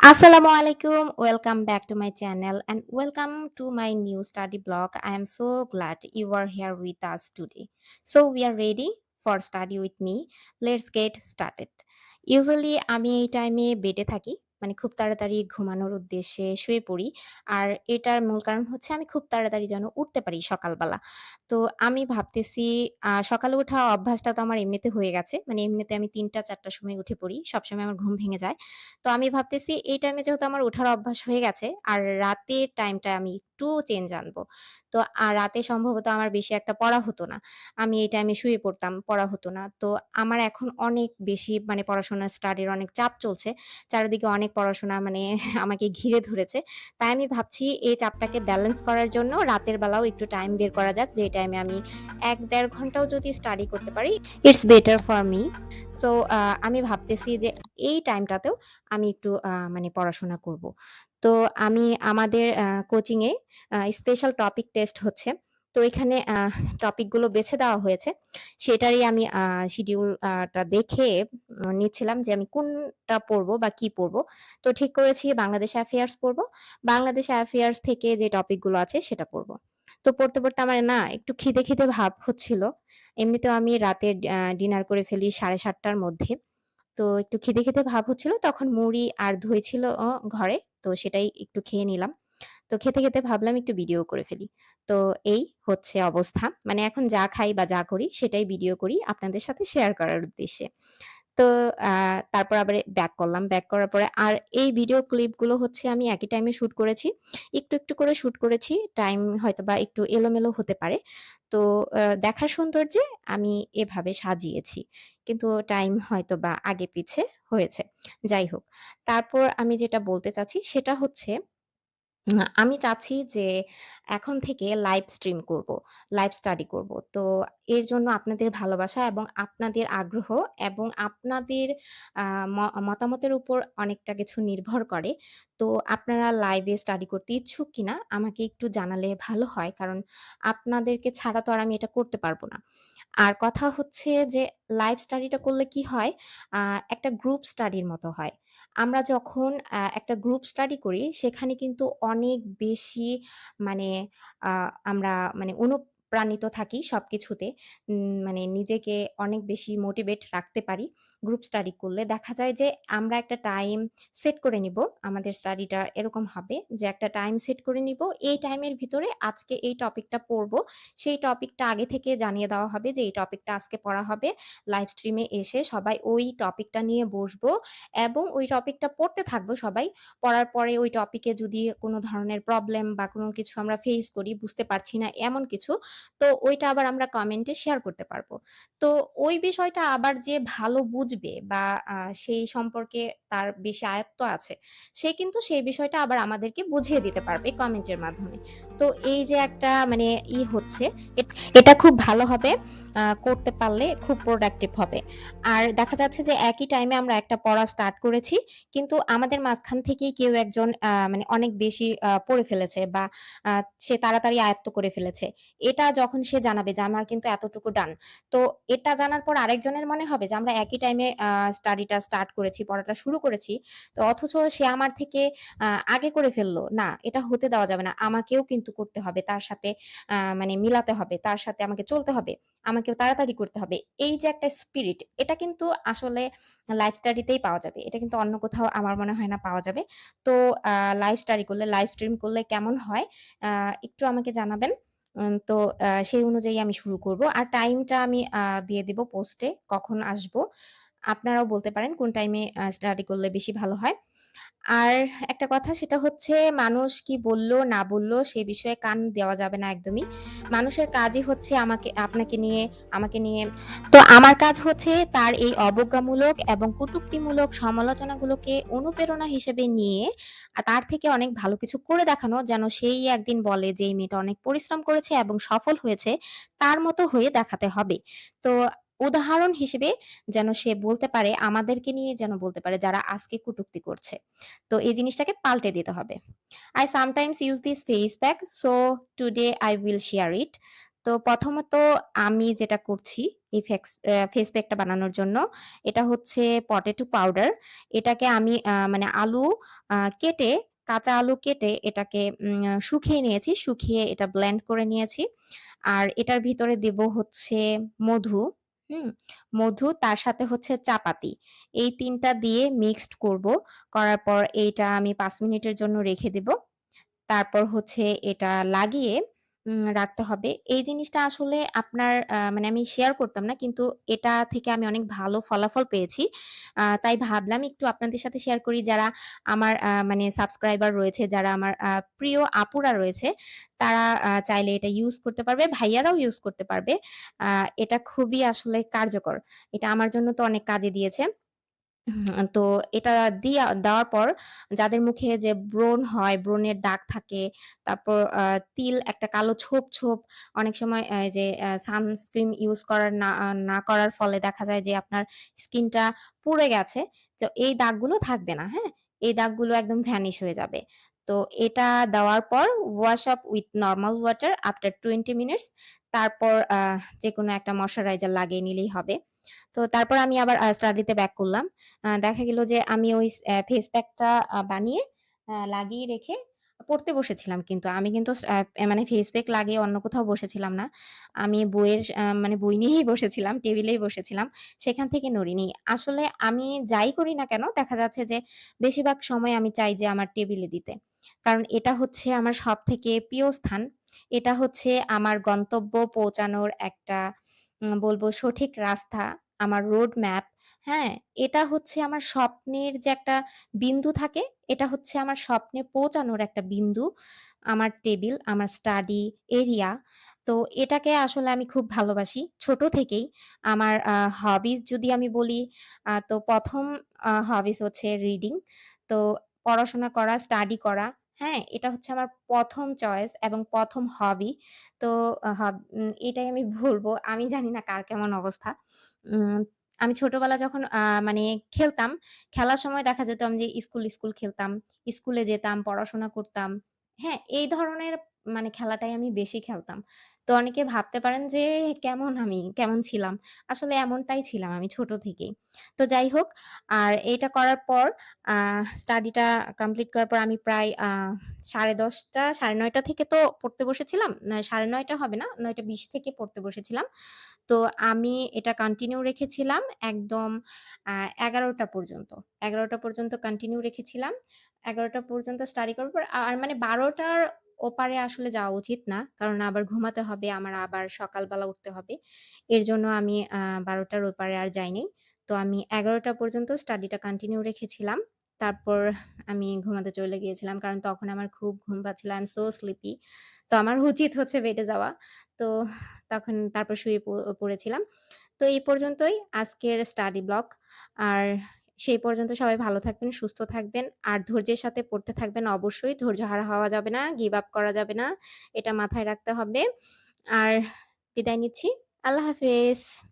আসসালামু আলাইকুম welcome back to my channel and welcome to my new study blog I am so glad you are here with us today so we are ready for study with me let's get started usually আমি এই টাইমে বেডে থাকি মানে খুব তাড়াতাড়ি ঘুমানোর উদ্দেশ্যে শুয়ে পড়ি। আর এটার মূল কারণ হচ্ছে আমি খুব তাড়াতাড়ি যেন উঠতে পারি সকালবেলা। তো আমি ভাবতেছি, আ সকালে ওঠা অভ্যাসটা তো আমার এমনিতে হয়ে গেছে। মানে এমনিতে আমি তিনটা চারটার সময় উঠে পড়ি। সবসময় আমার ঘুম ভেঙে যায়। তো আমি ভাবতেছি, এই টাইমে যেহেতু আমার ওঠার অভ্যাস হয়ে গেছে, আর রাতের টাইমটা আমি একটু চেঞ্জ আনব। তো আর রাতে সম্ভবত আমার বেশি একটা পড়া হতো না। আমি এই টাইমে শুয়ে পড়তাম, পড়া হতো না। তো আমার এখন অনেক বেশি মানে পড়াশোনার স্টাডির অনেক চাপ চলছে। চারিদিকে অনেক পড়াশোনা মানে আমাকে ঘিরে ধরেছে। তাই আমি ভাবছি এই চাপটাকে ব্যালেন্স করার জন্য রাতের বেলাও একটু টাইম বের করা যাক যে টাইমে আমি এক দেড় ঘন্টাও যদি স্টাডি করতে পারি, it's better for me. So আমি ভাবতেছি যে এই টাইমটাতেও আমি একটু মানে পড়াশোনা করব। তো আমি আমাদের কোচিংয়ে স্পেশাল টপিক টেস্ট হচ্ছে। তো এখানে টপিকগুলো বেছে দেওয়া হয়েছে। সেটারই আমি আ শিডিউল আ টা দেখে নিচ্ছিলাম যে আমি কোনটা পড়ব বা কি পড়ব। তো ঠিক করেছি বাংলাদেশ অ্যাফেয়ার্স পড়ব। বাংলাদেশ অ্যাফেয়ার্স থেকে যে টপিকগুলো আছে সেটা পড়ব। তো পড়তে, পড়তে আমার না একটু খিদে, খিদে ভাব হচ্ছিল। এমনিতেও আমি রাতে ডিনার করে ফেলি সাড়ে সাতটার মধ্যে। তো একটু খেতে খেতে ভাব হচ্ছিল। তখন মুড়ি আর দই ছিল ঘরে। তো সেটাই একটু খেয়ে নিলাম। তো খেতে, খেতে ভাবলাম একটু ভিডিও করে ফেলি। তো এই হচ্ছে অবস্থা। মানে এখন যা খাই বা যা করি সেটাই ভিডিও করি আপনাদের সাথে শেয়ার করার উদ্দেশ্যে। তো তারপর আবার ব্যাক করলাম। ব্যাক করার পরে আর এই ভিডিও ক্লিপগুলো হচ্ছে আমি একই টাইমে শুট করেছি। একটু, একটু করে শুট করেছি। টাইম হয়তো বা একটু এলোমেলো হতে পারে। তো দেখার সৌন্দর্যে আমি এভাবে সাজিয়েছি। কিন্তু টাইম হয়তোবা আগে পিছে হয়েছে। যাই হোক। তারপর আমি যেটা বলতে চাচ্ছি সেটা হচ্ছে আমি চাচ্ছি যে এখন থেকে লাইভ স্ট্রিম করব। লাইভ স্টাডি করব। তো এর জন্য আপনাদের ভালোবাসা এবং আপনাদের আগ্রহ এবং আপনাদের ম, মতামতের উপর অনেকটা কিছু নির্ভর করে। তো আপনারা লাইভে স্টাডি করতে ইচ্ছুক কিনা আমাকে একটু জানালে ভালো হয়। কারণ আপনাদেরকে ছাড়া তো আর আমি এটা করতে পারব না। আর কথা হচ্ছে যে লাইভ স্টাডিটা করলে কি হয়? একটা গ্রুপ স্টাডির মতো হয়। আমরা যখন একটা গ্রুপ স্টাডি করি সেখানে কিন্তু অনেক বেশি মানে আমরা মানে অনুপ্রাণিত থাকি সব কিছুতে মানে নিজেকে অনেক বেশি মোটিভেট রাখতে পারি। গ্রুপ স্টাডি করলে দেখা যায় যে আমরা একটা টাইম সেট করে নিব। আমাদের স্টাডিটা এরকম হবে যে একটা টাইম সেট করে নিব। এই টাইমের ভিতরে আজকে এই টপিকটা পড়ব। সেই টপিকটা আগে থেকে জানিয়ে দেওয়া হবে যে এই টপিকটা আজকে পড়া হবে। লাইভ স্ট্রিমে এসে সবাই ওই টপিকটা নিয়ে বসবো এবং ওই টপিকটা পড়তে থাকব সবাই। পড়ার পরে ওই টপিকে যদি কোনো ধরনের প্রবলেম বা কোনো কিছু আমরা ফেস করি, বুঝতে পারছি না এমন কিছু, তো ওইটা আবার আমরা কমেন্টে শেয়ার করতে পারব। তো ওই বিষয়টা আবার যে ভালো বুঝবে বা সেই সম্পর্কে তার বেশি আয়ত্ত আছে, সে কিন্তু সেই বিষয়টা আবার আমাদেরকে বুঝিয়ে দিতে পারবে কমেন্টের মাধ্যমে। তো এই যে একটা মানে ই হচ্ছে, এটা খুব ভালো হবে। করতে পারলে খুব প্রোডাক্টিভ হবে। আর দেখা যাচ্ছে যে একই টাইমে আমরা একটা পড়া স্টার্ট করেছি। কিন্তু আমাদের মাঝখান থেকেই কেউ একজন মানে অনেক বেশি পড়ে ফেলেছে বা সে তাড়াতাড়ি আয়ত্ত করে ফেলেছে। এটা যখন সে জানাবে যে আমার কিন্তু এতটুকু ডান। তো এটা জানার পর আরেকজনের মনে হবে যে আমরা একই টাইমে স্টাডিটা স্টার্ট করেছি, পড়াটা শুরু করেছি। তো অথচ সে আমার থেকে আগে করে ফেলল না, এটা হতে দেওয়া যাবে না। আমাকেও কিন্তু করতে হবে। তার সাথে মানে মিলাতে হবে। তার সাথে আমাকে চলতে হবে। আমাকেও তাড়াতাড়ি করতে হবে। এই যে একটা স্পিরিট, এটা কিন্তু আসলে লাইফ স্টাডিতেই পাওয়া যাবে। এটা কিন্তু অন্য কোথাও আমার মনে হয় না পাওয়া যাবে। তো লাইভ স্টাডি করলে, লাইভ স্ট্রিম করলে কেমন হয়? একটু আমাকে জানাবেন। তো সেই অনুযায়ী আমি শুরু করব। আর টাইমটা আমি দিয়ে দিব পোস্টে কখন আসব। আপনারাও বলতে পারেন কোন টাইমে স্টাডি করলে বেশি ভালো হয়। আর একটা কথা সেটা হচ্ছে মানুষ কি বলল না বলল সে বিষয়ে কান দেওয়া যাবে না একদমই। মানুষের কাজই হচ্ছে আমাকে আপনাকে নিয়ে, আমাকে নিয়ে তো আমার কাজ হচ্ছে তার এই অবজ্ঞামূলক এবং কটূক্তিমূলক সমালোচনাগুলোকে অনুপ্রেরণা হিসেবে নিয়ে তার থেকে অনেক ভালো কিছু করে দেখানো যেন সেই একদিন বলে যে এই মেয়েটা অনেক পরিশ্রম করেছে এবং সফল হয়েছে। তার মতো হয়ে দেখাতে হবে। তো উদাহরণ হিসেবে যেন সে বলতে পারে আমাদেরকে নিয়ে যেন বলতে পারে যারা আজকে কটূক্তি করছে। তো এই জিনিসটাকে পাল্টে দিতে হবে। I sometimes use this face pack so today I will share it. তো প্রথমত আমি যেটা করছি এই ফেস প্যাকটা বানানোর জন্য, এটা হচ্ছে পটেটো পাউডার। এটাকে আমি মানে আলু কেটে, কাঁচা আলু কেটে এটাকে শুকিয়ে নিয়েছি। শুকিয়ে এটা ব্লেন্ড করে নিয়েছি। আর এটার ভিতরে দেব হচ্ছে মধু, হুম? মধু তার সাথে হচ্ছে চাপাতি এই তিনটা দিয়ে মিক্সড করব। করার পর এইটা আমি পাঁচ মিনিটের জন্য রেখে দেব। তারপর হচ্ছে এটা লাগিয়ে রাখতে হবে। এই জিনিসটা আসলে আপনার মানে আমি শেয়ার করতাম না। কিন্তু এটা থেকে আমি অনেক ভালো ফলাফল পেয়েছি। তাই ভাবলাম একটু আপনাদের সাথে শেয়ার করি যারা আমার মানে সাবস্ক্রাইবার রয়েছে, যারা আমার প্রিয় আপুরা রয়েছে, তারা চাইলে এটা ইউজ করতে পারবে। ভাইয়ারাও ইউজ করতে পারবে। এটা খুবই আসলে কার্যকর। এটা আমার জন্য তো অনেক কাজে দিয়েছে। তো এটা দিয়া দেওয়ার পর যাদের মুখে যে ব্রণ হয়, ব্রণের দাগ থাকে, তারপর তিল একটা কালো ছোপ, ছোপ অনেক সময় যে সানস্ক্রিন ইউজ করার না না করার ফলে দেখা যায় যে আপনার স্কিনটা পুড়ে গেছে। তো এই দাগগুলো থাকবে না, হ্যাঁ? এই দাগগুলো একদম ভ্যানিশ হয়ে যাবে। তো এটা দেওয়ার পর wash up with normal water after 20 minutes তারপর আ যেকোনো একটা ময়েশ্চারাইজার লাগিয়ে নিলেই হবে। তো তারপর আমি আবার স্টাডিতে ব্যাক করলাম। দেখা গেল যে আমি ওই ফেস প্যাকটা বানিয়ে লাগিয়ে রেখে পড়তে বসেছিলাম কিন্তু। আমি কিন্তু মানে ফেস প্যাক লাগিয়ে অন্য কোথাও বসেছিলাম না। আমি বইয়ের মানে বই নিয়েই বসেছিলাম, টেবিলেই বসেছিলাম। সেখান থেকে নড়িনি। আসলে আমি যাই করি না কেন দেখা যাচ্ছে যে বেশিরভাগ সময় আমি চাই যে আমার টেবিলে দিতে। কারণ এটা হচ্ছে আমার সব থেকে প্রিয় স্থান। এটা হচ্ছে আমার গন্তব্য পৌঁছানোর একটা বলব সঠিক রাস্তা, আমার রোড ম্যাপ, হ্যাঁ? এটা হচ্ছে আমার স্বপ্নের যে একটা বিন্দু থাকে, এটা হচ্ছে আমার স্বপ্নে পৌঁছানোর একটা বিন্দু। আমার টেবিল, আমার স্টাডি এরিয়া। তো এটাকে আসলে আমি খুব ভালোবাসি ছোট থেকেই। আমার আ হবিস যদি আমি বলি তো ১ম আ হবিস হচ্ছে রিডিং। তো পড়াশোনা করা, স্টাডি করা, হ্যাঁ? এটা হচ্ছে আমার প্রথম চয়েস এবং প্রথম হবি। তো এটাই আমি বলব। আমি জানি না কার কেমন অবস্থা। উম আমি ছোটবেলা যখন মানে খেলতাম, খেলার সময় দেখা যেত আমি যে স্কুল, স্কুল খেলতাম। স্কুলে যেতাম, পড়াশোনা করতাম। হ্যাঁ? এই ধরনের মানে খেলাটাই আমি বেশি খেলতাম। তো অনেকে ভাবতে পারেন যে কেমন আমি, কেমন ছিলাম? আসলে এমনটাই ছিলাম আমি ছোট থেকেই। তো যাই হোক, আর এটা করার পর স্টাডিটা কমপ্লিট করার পর আমি প্রায় সাড়ে দশটা সাড়ে নয়টা থেকে তো পড়তে বসেছিলাম। না 9:30 হবে না, 9:20 থেকে পড়তে বসেছিলাম। তো আমি এটা কন্টিনিউ রেখেছিলাম একদম এগারোটা পর্যন্ত। 11টা পর্যন্ত কন্টিনিউ রেখেছিলাম। 11টা পর্যন্ত স্টাডি করার পর আর মানে 12টার ওপারে আসলে যাওয়া উচিত না। কারণ আবার ঘুমাতে হবে, আমার আবার সকালবেলা উঠতে হবে। এর জন্য আমি 12টার ওপারে আর যাইনি তো আমি 11টা পর্যন্ত স্টাডিটা কন্টিনিউ রেখেছিলাম। তারপর আমি ঘুমাতে চলে গিয়েছিলাম। কারণ তখন আমার খুব ঘুম পাচ্ছিল। I am so sleepy. তো আমার উচিত হচ্ছে বেডে যাওয়া। তো তখন তারপর শুয়ে পড়েছিলাম। তো এই পর্যন্তই আজকের স্টাডি ব্লক আর সেই পর্যন্ত সবাই ভালো থাকবেন, সুস্থ থাকবেন। আর ধৈর্যের সাথে পড়তে থাকবেন অবশ্যই। ধৈর্যহারা হওয়া যাবে না, গিভ আপ করা যাবে না। এটা মাথায় রাখতে হবে। আর বিদায় নিচ্ছি। আল্লাহ হাফেজ।